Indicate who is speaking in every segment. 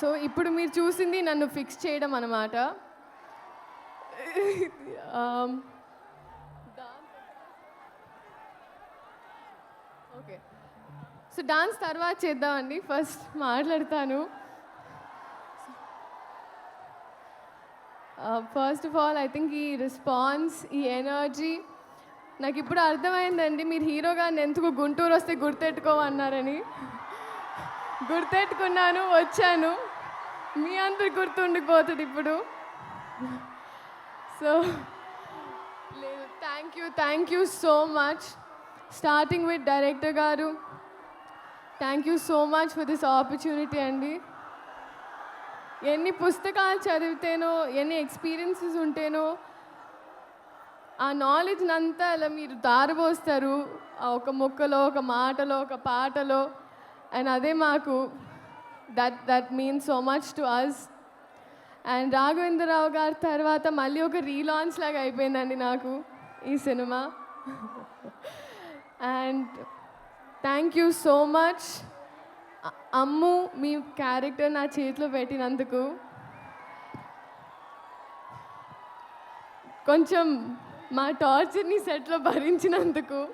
Speaker 1: So ఇప్పుడు మీరు చూసింది నన్ను ఫిక్స్ చేయడం అనమాట ఓకే సో డాన్స్ తర్వాత చేద్దామండి ఫస్ట్ మాట్లాడతాను. First of all I think ఈ రెస్పాన్స్ ఈ ఎనర్జీ నాకు ఇప్పుడు అర్థమైందండి. మీరు హీరోగా ఎందుకు గుంటూరు వస్తే గుర్తెట్టుకోమన్నారని గుర్తెట్టుకున్నాను వచ్చాను. మీ అందరు గుర్తుండిపోతుంది ఇప్పుడు. సో లేదు thank you thank you so much starting with director గారు thank you so much for this opportunity అండి. ఎన్ని పుస్తకాలు చదివితేనో ఎన్ని ఎక్స్పీరియన్సెస్ ఉంటేనో ఆ నాలెడ్జ్ అంతా అలా మీరు దారిపోస్తారు ఆ ఒక మొక్కలో ఒక మాటలో ఒక పాటలో. అండ్ అదే మాకు that that means so much to us and Raghavendra Rao గారి తర్వాత మళ్ళీ ఒక రీలాంచ్ లాగా అయిపోయిందండి నాకు ఈ cinema. And thank you so much Ammu me character నా చేతిలో పెట్టినందుకు. కొంచెం మా టార్చర్ని సెట్లో భరించినందుకు.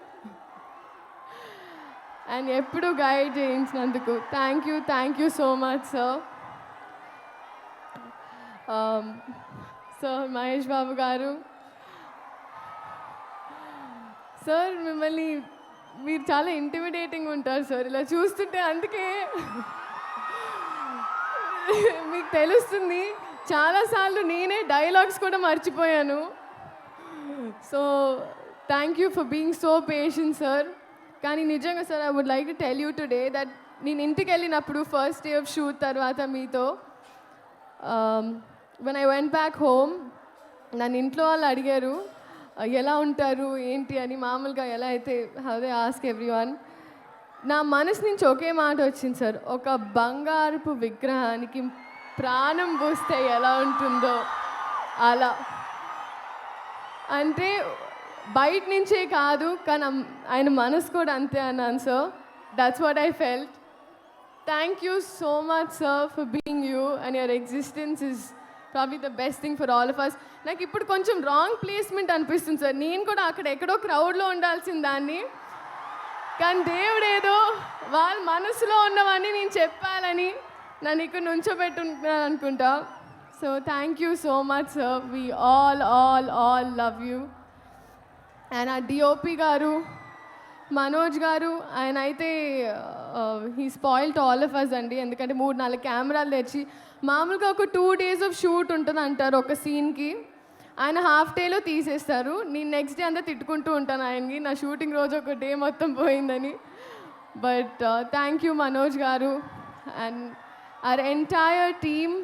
Speaker 1: అండ్ ఎప్పుడు guide చేయించినందుకు. Thank you thank you so much sir sir Mahesh Babu గారు. సార్ మిమ్మల్ని మీరు చాలా ఇంటిమిడేటింగ్ ఉంటారు సార్ ఇలా చూస్తుంటే అందుకే మీకు తెలుస్తుంది చాలాసార్లు నేనే డైలాగ్స్ కూడా మర్చిపోయాను. So thank you for being so patient sir కానీ నిజంగా sir I would like to tell you today that నేను ఇంటికి వెళ్ళినప్పుడు ఫస్ట్ డే ఆఫ్ షూట్ తర్వాత మీతో when I went back home నన్ను ఇంట్లో వాళ్ళు అడిగారు ఎలా ఉంటారు ఏంటి అని మామూలుగా ఎలా అయితే అదే ఆస్క్ ఎవ్రీ వన్ నా మనసు నుంచి ఒకే మాట వచ్చింది సార్ ఒక బంగారపు విగ్రహానికి ప్రాణం పూస్తే ఎలా ఉంటుందో అలా. అంటే బయట నుంచే కాదు కానీ ఆయన మనసు కూడా అంతే అన్నాను so that's what I felt thank you so much sir for being you and your existence is probably the best thing for all of us నాకు ఇప్పుడు కొంచెం రాంగ్ ప్లేస్మెంట్ అనిపిస్తుంది సార్ నేను కూడా అక్కడ ఎక్కడో క్రౌడ్లో ఉండాల్సిన దాన్ని. కానీ దేవుడు ఏదో వాళ్ళ మనసులో ఉన్నవన్నీ నేను చెప్పాలని నన్ను ఇక్కడ నుంచోబెట్టున్నాను అనుకుంటా so thank you so much sir we all all all love you and uh DOP గారు మనోజ్ గారు ఆయన అయితే he spoil to all of us అండి. ఎందుకంటే మూడు నాలుగు కెమెరాలు తెచ్చి మామూలుగా ఒక టూ డేస్ ఆఫ్ షూట్ ఉంటుంది అంటారు ఒక సీన్కి ఆయన హాఫ్ డేలో తీసేస్తారు. నేను నెక్స్ట్ డే అంతా తిట్టుకుంటూ ఉంటాను ఆయనకి. నా షూటింగ్ రోజు ఒక డే మొత్తం పోయిందని. బట్ థ్యాంక్ యూ మనోజ్ గారు. అండ్ ఆర్ ఎంటైర్ టీమ్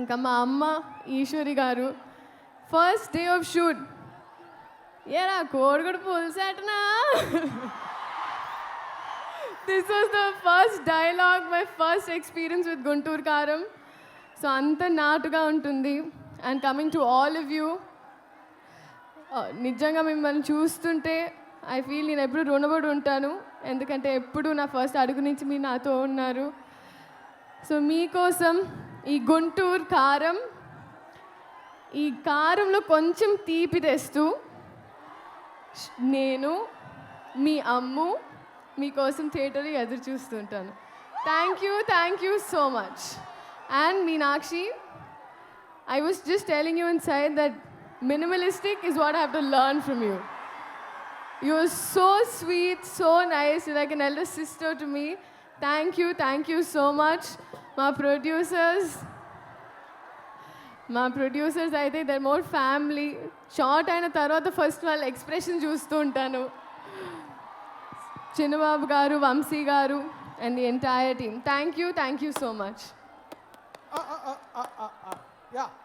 Speaker 1: ఇంకా మా అమ్మ ఈశ్వరి గారు ఫస్ట్ డే ఆఫ్ షూట్ ఏరా కోడిగుడు పులిసేటనా this was the first dialogue my first experience with Guntur Kaaram so అంత నాటుగా ఉంటుంది. And coming to all of you నిజంగా మిమ్మల్ని చూస్తుంటే ఐ ఫీల్ నేను ఎప్పుడు రుణపడి ఉంటాను. ఎందుకంటే ఎప్పుడు నా ఫస్ట్ అడుగు నుంచి మీరు నాతో ఉన్నారు. సో మీకోసం ఈ గుంటూరు కారం ఈ కారంలో కొంచెం తీపి తెస్తూ నేను మీ అమ్ము మీకోసం థియేటర్ ఎదురు చూస్తుంటాను. Thank you thank you so much and Meenakshi I was just telling you inside that minimalistic is what I have to learn from you you are so sweet so nice like an elder sister to me thank you thank you so much మా producers మా producers అయితే they're more family short అయిన తర్వాత first వాళ్ళ expression చూస్తూ ఉంటాను. చిన్నబాబు గారు వంశీ గారు and the entire team thank you thank you so much